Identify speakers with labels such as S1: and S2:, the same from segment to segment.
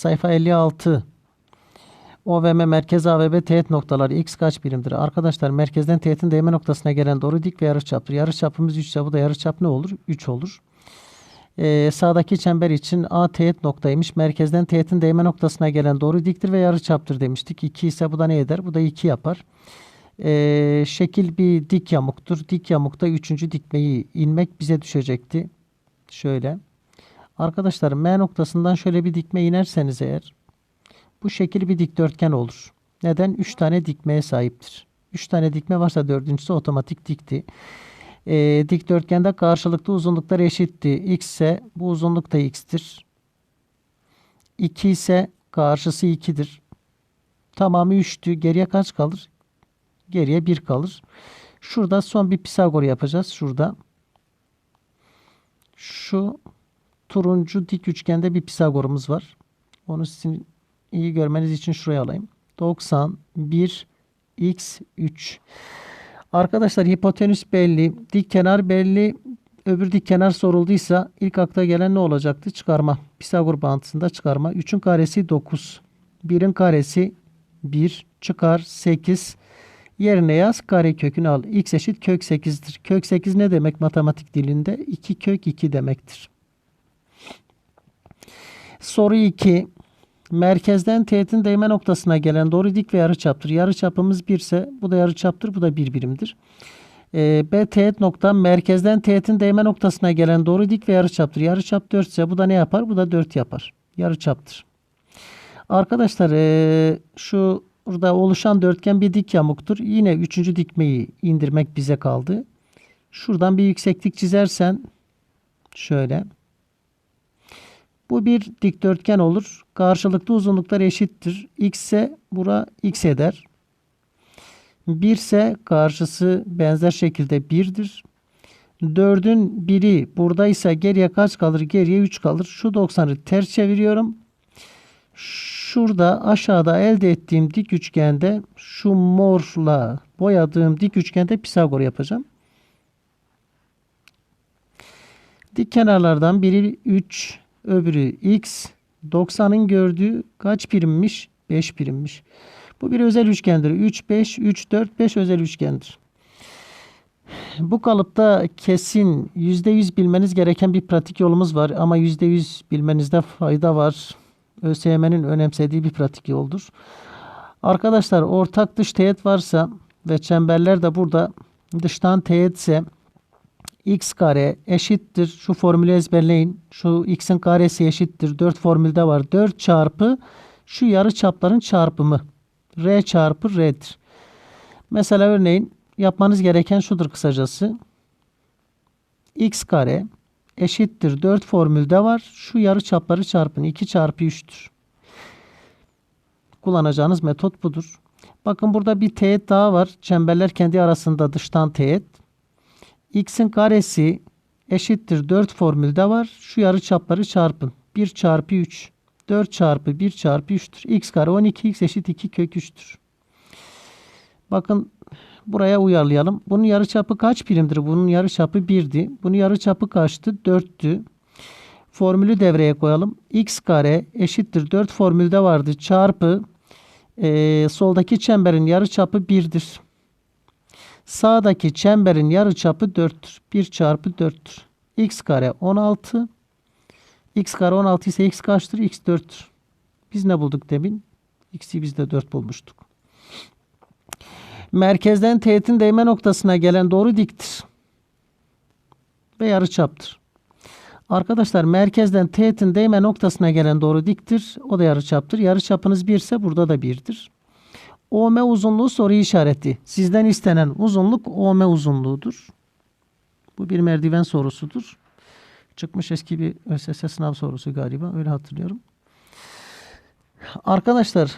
S1: sayfa 56. OVM merkez AVB teğet noktaları x kaç birimdir? Arkadaşlar merkezden teğetin değme noktasına gelen doğru dik ve yarıçaptır. Yarıçapımız 3 ise bu da yarıçap ne olur? 3 olur. Ee, sağdaki çember için A teğet noktaymış. Merkezden teğetin değme noktasına gelen doğru diktir ve yarıçaptır demiştik. 2 ise bu da ne eder? Bu da 2 yapar. Ee, şekil bir dik yamuktur. Dik yamukta 3. dikmeyi inmek bize düşecekti. Şöyle. Arkadaşlar M noktasından şöyle bir dikme inerseniz eğer bu şekil bir dikdörtgen olur. Neden? 3 tane dikmeye sahiptir. 3 tane dikme varsa dördüncüsü otomatik dikti. Ee, dikdörtgende karşılıklı uzunluklar eşitti. X ise bu uzunluk da x'tir. 2 ise karşısı 2'dir. Tamamı 3'tü. Geriye kaç kalır? Geriye 1 kalır. Şurada son bir Pisagor yapacağız. Şurada. Şu turuncu dik üçgende bir Pisagor'umuz var. Onu sizin iyi görmeniz için şuraya alayım. 91 x 3. Arkadaşlar hipotenüs belli, dik kenar belli, öbür dik kenar sorulduysa ilk akla gelen ne olacaktı? Çıkarma. Pisagor bağıntısında çıkarma. 3'ün karesi 9. 1'in karesi 1 çıkar 8. Yerine yaz kare kökünü al. X eşit kök 8'dir. Kök 8 ne demek matematik dilinde? 2 kök 2 demektir. Soru 2. Merkezden teğetin değme noktasına gelen doğru dik ve yarıçaptır. Yarıçapımız 1 ise bu da yarıçaptır. Bu da 1 bir birimdir. Ee, B teğet nokta merkezden teğetin değme noktasına gelen doğru dik ve yarıçaptır. Yarıçap 4 ise bu da ne yapar? Bu da 4 yapar. Yarıçaptır. Arkadaşlar ee, şu burada oluşan dörtgen bir dik yamuktur. Yine üçüncü dikmeyi indirmek bize kaldı. Şuradan bir yükseklik çizersen şöyle. Bu bir dikdörtgen olur. Karşılıklı uzunluklar eşittir. X ise bura x eder. 1 ise karşısı benzer şekilde 1'dir. 4'ün biri buradaysa geriye kaç kalır? Geriye 3 kalır. Şu 90'ı ters çeviriyorum. Şurada aşağıda elde ettiğim dik üçgende şu morla boyadığım dik üçgende Pisagor yapacağım. Dik kenarlardan biri 3, öbürü x. 90'ın gördüğü kaç birimmiş? 5 birimmiş. Bu bir özel üçgendir. 3, 5, 3, 4, 5 özel üçgendir. Bu kalıpta kesin %100 bilmeniz gereken bir pratik yolumuz var. Ama %100 bilmenizde fayda var. ÖSYM'nin önemsediği bir pratik yoldur. Arkadaşlar ortak dış teğet varsa ve çemberler de burada dıştan teğetse x kare eşittir. Şu formülü ezberleyin. Şu x'in karesi eşittir. 4 formülde var. 4 çarpı şu yarı çapların çarpımı. R çarpı R'dir. Mesela örneğin yapmanız gereken şudur kısacası. x kare eşittir 4 formülde var. Şu yarı çapları çarpın. 2 çarpı 3'tür. Kullanacağınız metot budur. Bakın burada bir teğet daha var. Çemberler kendi arasında dıştan teğet. X'in karesi eşittir 4 formülde var. Şu yarı çapları çarpın. 1 çarpı 3. 4 çarpı 1 çarpı 3'tür. x kare 12 x eşit 2 kök 3'tür. Bakın buraya uyarlayalım. Bunun yarıçapı kaç birimdir? Bunun yarıçapı 1'di. Bunun yarıçapı kaçtı? 4'tü. Formülü devreye koyalım. x kare eşittir 4 formülde vardı. Çarpı e, soldaki çemberin yarıçapı 1'dir. Sağdaki çemberin yarıçapı 4'tür. 1 çarpı 4'tür. x kare 16. x kare 16 ise x kaçtır? x 4'tür. Biz ne bulduk demin? x'i biz de 4 bulmuştuk. Merkezden teğetin değme noktasına gelen doğru diktir. Ve yarıçaptır. Arkadaşlar merkezden teğetin değme noktasına gelen doğru diktir. O da yarıçaptır. Yarıçapınız 1 ise burada da 1'dir. OM uzunluğu soru işareti. Sizden istenen uzunluk OM uzunluğudur. Bu bir merdiven sorusudur. Çıkmış eski bir ÖSS sınav sorusu galiba. Öyle hatırlıyorum. Arkadaşlar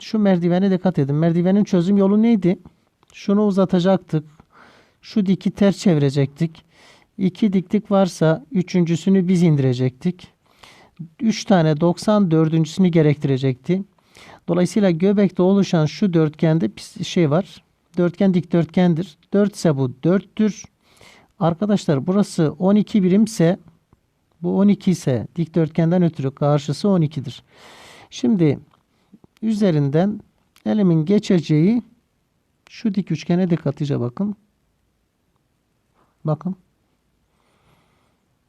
S1: şu merdivene dikkat edin. Merdivenin çözüm yolu neydi? Şunu uzatacaktık. Şu diki ters çevirecektik. İki diklik varsa üçüncüsünü biz indirecektik. Üç tane 90 dördüncüsünü gerektirecekti. Dolayısıyla göbekte oluşan şu dörtgende bir şey var. Dörtgen dikdörtgendir. 4 ise bu 4'tür. Arkadaşlar burası 12 birimse Bu 12 ise dikdörtgenden ötürü karşısı 12'dir. Şimdi üzerinden elimin geçeceği şu dik üçgene dikkatlice bakın. Bakın.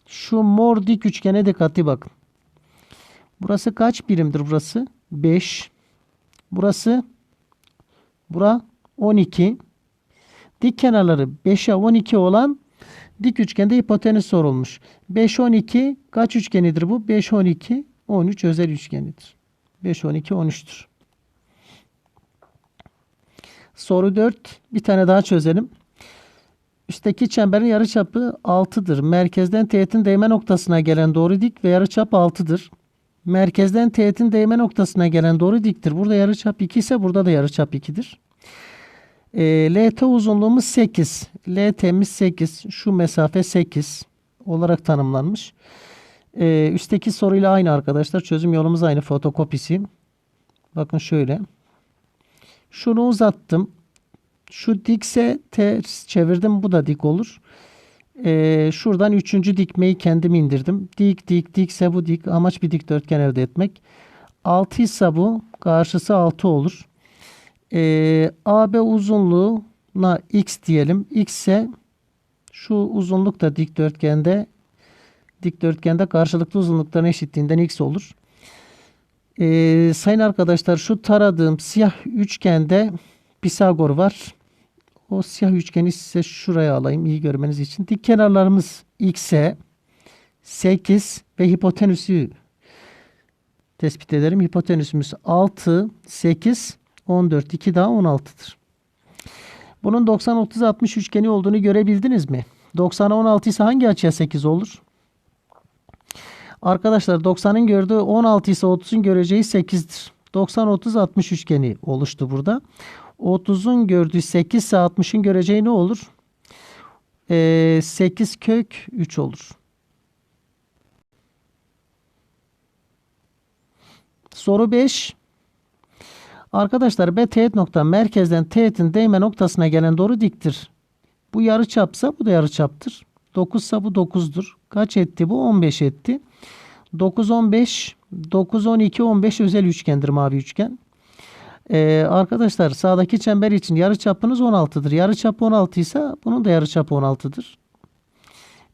S1: Şu mor dik üçgene dikkatli bakın. Burası kaç birimdir burası? 5. Burası bura 12. Dik kenarları 5'e 12 olan dik üçgende hipotenüs sorulmuş. 5 12 kaç üçgenidir bu? 5 12 13 özel üçgenidir. 5 12 13'tür. Soru 4. Bir tane daha çözelim. Üstteki çemberin yarıçapı 6'dır. Merkezden teğetin değme noktasına gelen doğru dik ve yarıçap 6'dır. Merkezden teğetin değme noktasına gelen doğru diktir. Burada yarıçap 2 ise burada da yarıçap 2'dir. E, LT uzunluğumuz 8. LT'miz 8. Şu mesafe 8 olarak tanımlanmış. E, üstteki soruyla aynı arkadaşlar. Çözüm yolumuz aynı. Fotokopisi. Bakın şöyle. Şunu uzattım. Şu dikse ters çevirdim. Bu da dik olur. Ee, şuradan üçüncü dikmeyi kendim indirdim. Dik dik dikse bu dik. Amaç bir dikdörtgen elde etmek. 6 ise bu. Karşısı 6 olur. Ee, AB uzunluğuna x diyelim. X ise şu uzunluk da dikdörtgende dikdörtgende karşılıklı uzunlukların eşitliğinden x olur. Ee, sayın arkadaşlar şu taradığım siyah üçgende Pisagor var. O siyah üçgeni size şuraya alayım iyi görmeniz için. Dik kenarlarımız x'e 8 ve hipotenüsü tespit ederim. Hipotenüsümüz 6, 8, 14, 2 daha 16'dır. Bunun 90, 30, 60 üçgeni olduğunu görebildiniz mi? 90'a 16 ise hangi açıya 8 olur? Arkadaşlar 90'ın gördüğü 16 ise 30'un göreceği 8'dir. 90, 30, 60 üçgeni oluştu burada. 30'un gördüğü 8 ise 60'ın göreceği ne olur? Ee, 8 kök 3 olur. Soru 5. Arkadaşlar B teğet nokta merkezden teğetin değme noktasına gelen doğru diktir. Bu yarı çapsa bu da yarı çaptır. 9 ise bu 9'dur. Kaç etti bu? 15 etti. 9 15 9 12 15 özel üçgendir mavi üçgen. Ee, arkadaşlar sağdaki çember için yarı çapınız 16'dır. Yarı çapı 16 ise bunun da yarı çapı 16'dır.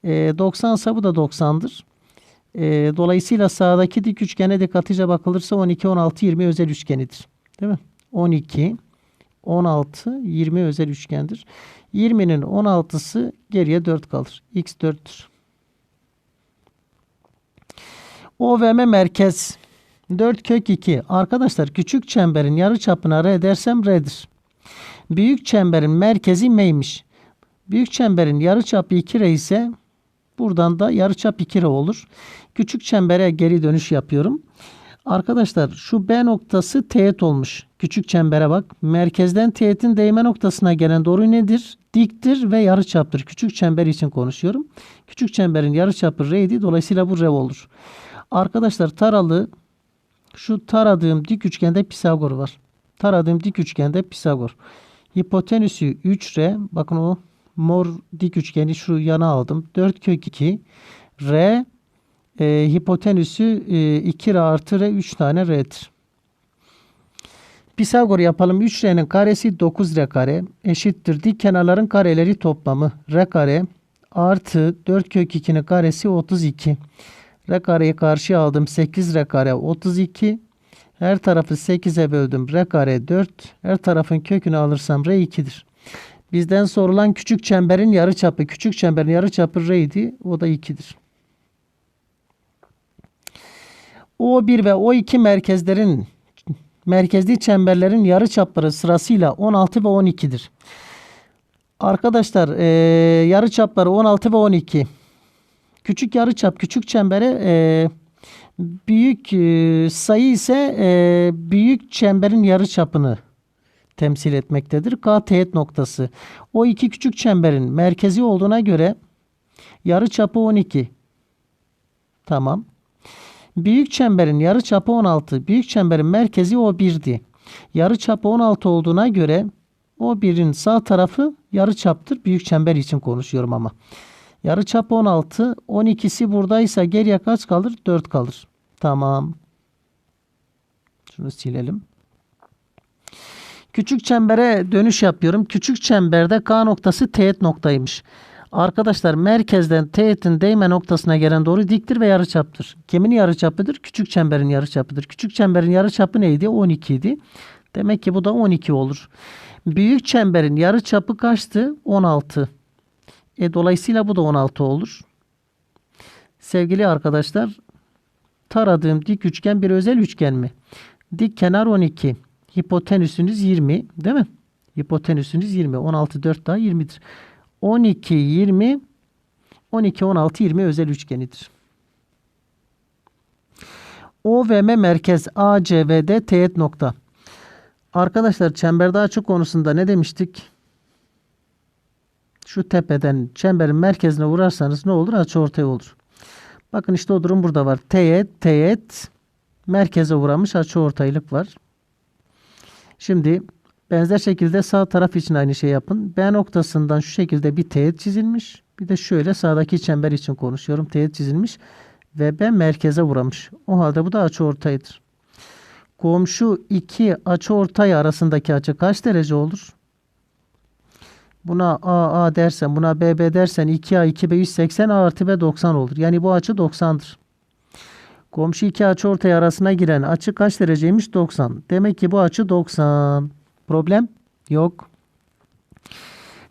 S1: Ee, 90 ise bu da 90'dır. Ee, dolayısıyla sağdaki dik üçgene dikkatlice bakılırsa 12 16 20 özel üçgenidir. Değil mi? 12 16 20 özel üçgendir. 20'nin 16'sı geriye 4 kalır. X 4'tür. OVM merkez 4 kök 2. Arkadaşlar küçük çemberin yarı çapına R dersem R'dir. Büyük çemberin merkezi M'ymiş. Büyük çemberin yarı çapı 2 R ise buradan da yarı çap 2 R olur. Küçük çembere geri dönüş yapıyorum. Arkadaşlar şu B noktası teğet olmuş. Küçük çembere bak. Merkezden teğetin değme noktasına gelen doğru nedir? Diktir ve yarıçaptır. Küçük çember için konuşuyorum. Küçük çemberin yarıçapı R'ydi. Dolayısıyla bu R olur. Arkadaşlar taralı şu taradığım dik üçgende Pisagor var. Taradığım dik üçgende Pisagor. Hipotenüsü 3R. Bakın o mor dik üçgeni şu yana aldım. 4 kök 2. R e, hipotenüsü e, 2R artı R 3 tane R'dir. Pisagor yapalım. 3R'nin karesi 9R kare eşittir. Dik kenarların kareleri toplamı R kare artı 4 kök 2'nin karesi 32. R kareyi karşıya aldım. 8 R kare 32. Her tarafı 8'e böldüm. R kare 4. Her tarafın kökünü alırsam R 2'dir. Bizden sorulan küçük çemberin yarıçapı. Küçük çemberin yarıçapı R idi. O da 2'dir. O1 ve O2 merkezlerin merkezli çemberlerin yarıçapları sırasıyla 16 ve 12'dir. Arkadaşlar e, yarıçapları 16 ve 12. Küçük yarıçap küçük çembere e, büyük e, sayı ise e, büyük çemberin yarıçapını temsil etmektedir. K teğet noktası. O iki küçük çemberin merkezi olduğuna göre yarıçapı 12. Tamam. Büyük çemberin yarıçapı 16. Büyük çemberin merkezi o 1'di. Yarıçapı 16 olduğuna göre o birin sağ tarafı yarıçaptır. Büyük çember için konuşuyorum ama. Yarıçapı 16. 12'si buradaysa geriye kaç kalır? 4 kalır. Tamam. Şunu silelim. Küçük çembere dönüş yapıyorum. Küçük çemberde K noktası teğet noktaymış. Arkadaşlar merkezden teğetin değme noktasına gelen doğru diktir ve yarıçaptır. Kimin yarıçapıdır? Küçük çemberin yarıçapıdır. Küçük çemberin yarıçapı neydi? 12 idi. Demek ki bu da 12 olur. Büyük çemberin yarıçapı kaçtı? 16. E, dolayısıyla bu da 16 olur. Sevgili arkadaşlar, taradığım dik üçgen bir özel üçgen mi? Dik kenar 12. Hipotenüsünüz 20 değil mi? Hipotenüsünüz 20. 16 4 daha 20'dir. 12 20 12 16 20 özel üçgenidir. O ve M merkez A, C ve D teğet nokta. Arkadaşlar çemberde açı konusunda ne demiştik? Şu tepeden çemberin merkezine vurarsanız ne olur? Açı ortaya olur. Bakın işte o durum burada var. Teğet, teğet, merkeze uğramış açı ortaylık var. Şimdi benzer şekilde sağ taraf için aynı şey yapın. B noktasından şu şekilde bir teğet çizilmiş. Bir de şöyle sağdaki çember için konuşuyorum. Teğet çizilmiş ve B merkeze uğramış. O halde bu da açı ortaydır. Komşu iki açı ortay arasındaki açı kaç derece olur? Buna A A dersen, buna B B dersen 2A 2B 180 A artı B 90 olur. Yani bu açı 90'dır. Komşu iki açı ortay arasına giren açı kaç dereceymiş? 90. Demek ki bu açı 90. Problem yok.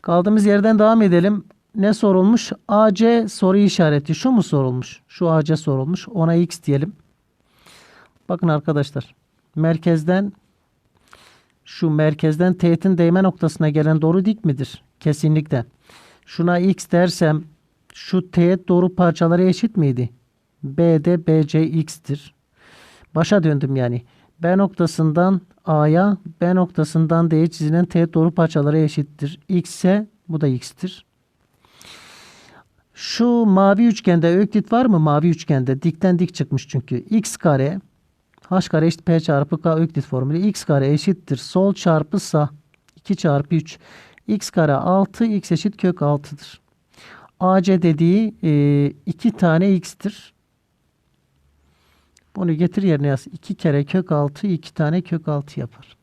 S1: Kaldığımız yerden devam edelim. Ne sorulmuş? AC soru işareti. Şu mu sorulmuş? Şu AC sorulmuş. Ona x diyelim. Bakın arkadaşlar. Merkezden şu merkezden teğetin değme noktasına gelen doğru dik midir? Kesinlikle. Şuna x dersem şu teğet doğru parçaları eşit miydi? B'de BC x'tir. Başa döndüm yani. B noktasından A'ya, B noktasından D'ye çizilen teğet doğru parçaları eşittir. X ise bu da x'tir. Şu mavi üçgende öklit var mı? Mavi üçgende dikten dik çıkmış çünkü. x kare h kare eşit p çarpı k öklit formülü. x kare eşittir. Sol çarpı sağ. 2 çarpı 3. x kare 6 x eşit kök 6'dır. AC dediği e, tane x'tir. Bunu getir yerine yaz. 2 kere kök 6 2 tane kök 6 yapar.